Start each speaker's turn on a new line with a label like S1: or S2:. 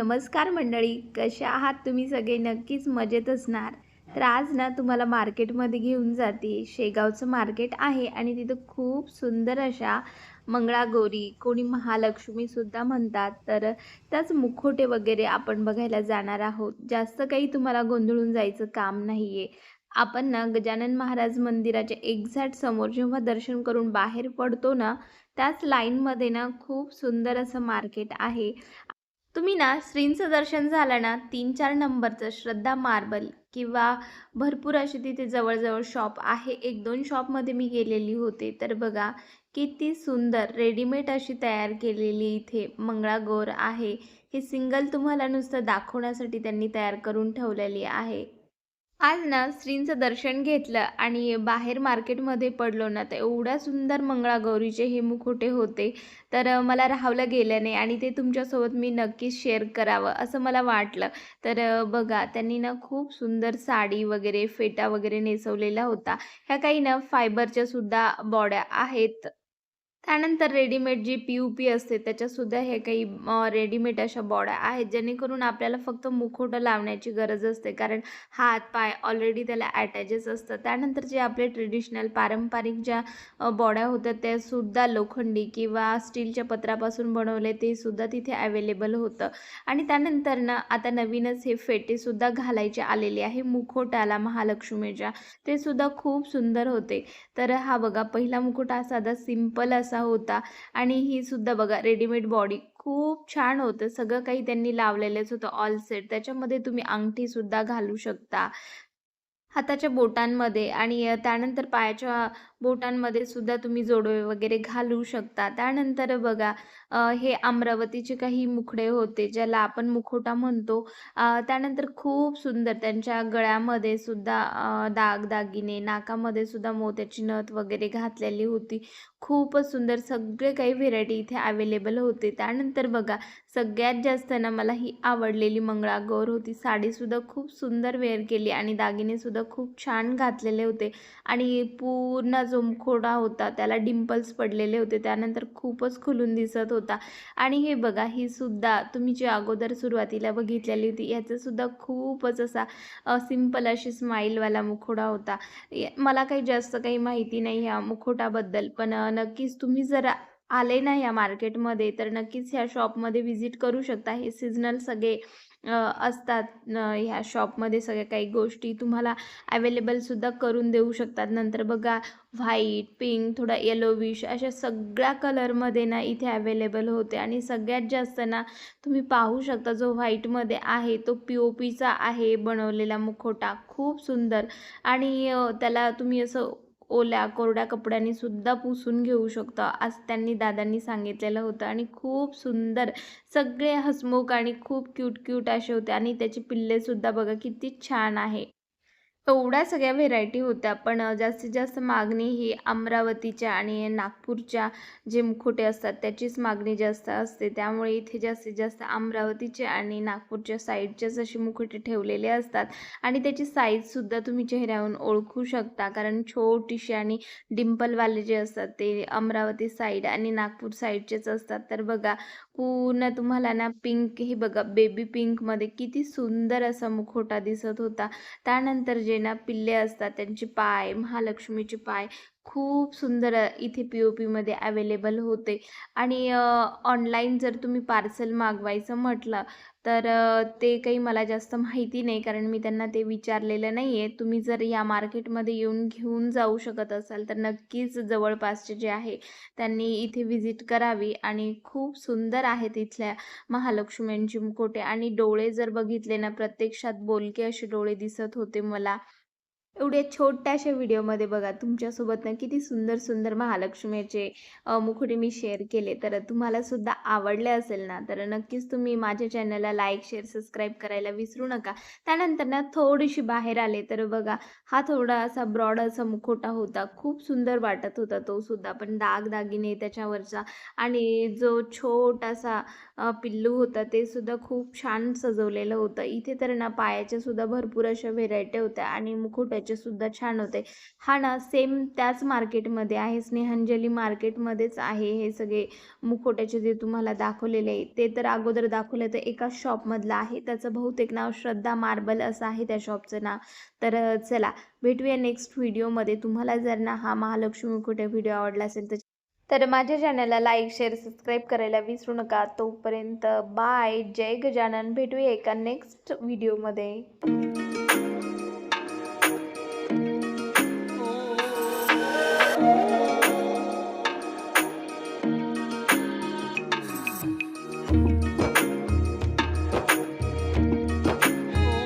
S1: नमस्कार मंडळी कशा आहात तुम्ही सगळे? नक्कीच मजेत असणार. तर आज ना तुम्हाला मार्केटमध्ये घेऊन जाते. शेगावचं मार्केट आहे आणि तिथं खूप सुंदर अशा मंगळागौरी कोणी महालक्ष्मीसुद्धा म्हणतात. तर त्याच मुखोटे वगैरे आपण बघायला जाणार आहोत. जास्त काही तुम्हाला गोंधळून जायचं काम नाही आहे आपण ना गजानन महाराज मंदिराच्या एक्झॅक्ट समोर जेव्हा दर्शन करून बाहेर पडतो ना त्याच लाईनमध्ये ना खूप सुंदर असं मार्केट आहे. तुम्ही ना श्रींचं दर्शन झालं ना तीन चार नंबरचं श्रद्धा मार्बल किंवा भरपूर असे तिथे जवळजवळ शॉप आहे. एक दोन शॉपमध्ये मी गेलेली होते. तर बघा किती सुंदर रेडीमेड अशी तयार केलेली इथे मंगळागौर आहे. हे सिंगल तुम्हाला नुसतं दाखवण्यासाठी त्यांनी तयार करून ठेवलेली आहे. आज ना श्रींचं दर्शन घेतलं आणि बाहेर मार्केटमध्ये पडलो ना तर एवढ्या सुंदर मंगळागौरीचे हे मुखोटे होते. तर मला राहावलं गेलं नाही आणि ते तुमच्यासोबत मी नक्कीच शेअर करावं असं मला वाटलं. तर बघा त्यांनी ना खूप सुंदर साडी वगैरे फेटा वगैरे नेसवलेला होता. ह्या काही ना फायबरच्या सुद्धा बॉड्या आहेत. त्यानंतर readymade G P U P असते त्याच्यासुद्धा हे काही रेडीमेड अशा बॉड्या आहेत जेणेकरून आपल्याला फक्त मुखवटं लावण्याची गरज असते. कारण हात पाय ऑलरेडी त्याला अटॅचेस असतात. त्यानंतर जे आपले ट्रेडिशनल पारंपरिक ज्या बॉड्या होत्या त्यासुद्धा लोखंडी किंवा स्टीलच्या पत्रापासून बनवले ते सुद्धा तिथे अवेलेबल होतं. आणि त्यानंतर ना आता नवीनच हे फेटेसुद्धा घालायचे आलेले आहे. मुखोटाला महालक्ष्मीच्या ते सुद्धा खूप सुंदर होते. तर हा बघा पहिला मुकुट साधा सिंपल असा होता. आणि ही सुद्धा बघा रेडीमेड बॉडी खूप छान होतं. सगळं काही त्यांनी लावलेलंच होतं ऑल सेट त्याच्यामध्ये तुम्ही अंगठीसुद्धा घालू शकता. हाताच्या बोटांमध्ये आणि त्यानंतर पायाच्या बोटांमध्ये सुद्धा तुम्ही जोडवे वगैरे घालू शकता. त्यानंतर बघा हे अमरावतीचे काही मुखडे होते ज्याला आपण मुखोटा म्हणतो. त्यानंतर खूप सुंदर त्यांच्या गळ्यामध्ये सुद्धा दागदागिने नाकामध्ये सुद्धा मोत्याची नथ वगैरे घातलेली होती. खूपच सुंदर सगळे काही व्हेरायटी इथे अवेलेबल होते. त्यानंतर बघा सगळ्यात जास्त ना मला ही आवडलेली मंगळागौर होती. साडीसुद्धा खूप सुंदर वेअर केली आणि दागिनेसुद्धा खूप छान घातलेले होते. आणि पूर्ण जो होता त्याला डिम्पल्स पडलेले होते. त्यानंतर खूपच खुलून दिसत होता. आणि हे बघा ही सुद्धा तुम्ही जी अगोदर सुरुवातीला बघितलेली होती याचासुद्धा खूपच असा सिंपल अशी स्माईलवाला मुखोडा होता. ये- मला काही जास्त काही माहिती नाही ह्या मुखोटाबद्दल पण नक्कीच तुम्ही जर आले ना या मार्केटमध्ये तर नक्कीच ह्या शॉपमध्ये व्हिजिट करू शकता. हे सिजनल सगळे असतात. ह्या शॉपमध्ये सगळ्या काही गोष्टी तुम्हाला अवेलेबलसुद्धा करून देऊ शकतात. नंतर बघा व्हाईट पिंक थोडा येलोविश अशा सगळ्या कलरमध्ये ना इथे अवेलेबल होते. आणि सगळ्यात जास्त ना तुम्ही पाहू शकता जो व्हाईटमध्ये आहे तो पी ओ पीचा आहे बनवलेला मुखोटा खूप सुंदर. आणि त्याला तुम्ही असं ओल्या कोरड्या कपड्यांनी सुद्धा पुसून घेऊ शकतो आज त्यांनी दादांनी सांगितलेलं होतं. आणि खूप सुंदर सगळे हसमुख आणि खूप क्यूट क्यूट असे होते. आणि त्याची पिल्लेसुद्धा बघा किती छान आहे. एवढ्या सगळ्या व्हेरायटी होत्या पण जास्तीत जास्त मागणी ही अमरावतीच्या आणि नागपूरच्या जे मुखोटे असतात त्याचीच मागणी जास्त असते. त्यामुळे इथे जास्तीत जास्त अमरावतीचे आणि नागपूरच्या साईडचेच असे मुखोटे ठेवलेले असतात. आणि त्याची साईजसुद्धा तुम्ही चेहऱ्यावरून ओळखू शकता कारण छोटीशी आणि डिम्पलवाले जे असतात ते अमरावती साईड आणि नागपूर साईडचेच असतात. तर बघा पूर्ण तुम्हाला ना पिंक हे बघा बेबी पिंकमध्ये किती सुंदर असा मुखोटा दिसत होता. त्यानंतर जे ना पिल्ले असतात त्यांचे पाय महालक्ष्मीचे पाय खूप सुंदर इथे पी ओ पीमध्ये अवेलेबल होते. आणि ऑनलाईन जर तुम्ही पार्सल मागवायचं म्हटलं तर ते काही मला जास्त माहिती नाही कारण मी त्यांना ते विचारलेलं नाही आहे तुम्ही जर या मार्केटमध्ये येऊन घेऊन जाऊ शकत असाल तर नक्कीच जवळपासचे जे आहे त्यांनी इथे व्हिजिट करावी आणि खूप सुंदर आहेत इथल्या महालक्ष्म्यांची मुकोटे. आणि डोळे जर बघितले ना प्रत्यक्षात बोलके असे डोळे दिसत होते मला. एवढ्या छोट्याशा व्हिडिओमध्ये बघा तुमच्यासोबत ना किती सुंदर सुंदर महालक्ष्मीचे अ, मुखोटे मी शेअर केले. तर तुम्हाला सुद्धा आवडले असेल ना तर नक्कीच तुम्ही माझ्या चॅनलला लाईक शेअर सबस्क्राईब करायला विसरू नका. त्यानंतर ना थोडीशी बाहेर आले तर बघा हा थोडा असा ब्रॉड असा मुखोटा होता. खूप सुंदर वाटत होता तो सुद्धा पण दागदागिने त्याच्यावरचा आणि जो छोटासा पिल्लू होता ते सुद्धा खूप छान सजवलेलं होतं. इथे तर ना पायाच्या सुद्धा भरपूर अशा व्हेरायटी होत्या आणि मुखोट्याच्या त्याचेसुद्धा छान होते. हा ना सेम त्याच मार्केटमध्ये आहे. स्नेहांजली मार्केटमध्येच आहे हे सगळे मुखोट्याचे जे तुम्हाला दाखवलेले आहे ते तर अगोदर दाखवले तर एकाच शॉपमधलं आहे. त्याचं बहुतेक नाव श्रद्धा मार्बल असं आहे त्या शॉपचं नाव. तर चला भेटूया नेक्स्ट व्हिडिओमध्ये तुम्हाला जर ना हा महालक्ष्मी मुखोटे व्हिडिओ आवडला असेल तर तर माझ्या चॅनलला लाईक शेअर सबस्क्राईब करायला विसरू नका. तोपर्यंत बाय जय गजानन. भेटूया एका नेक्स्ट व्हिडिओमध्ये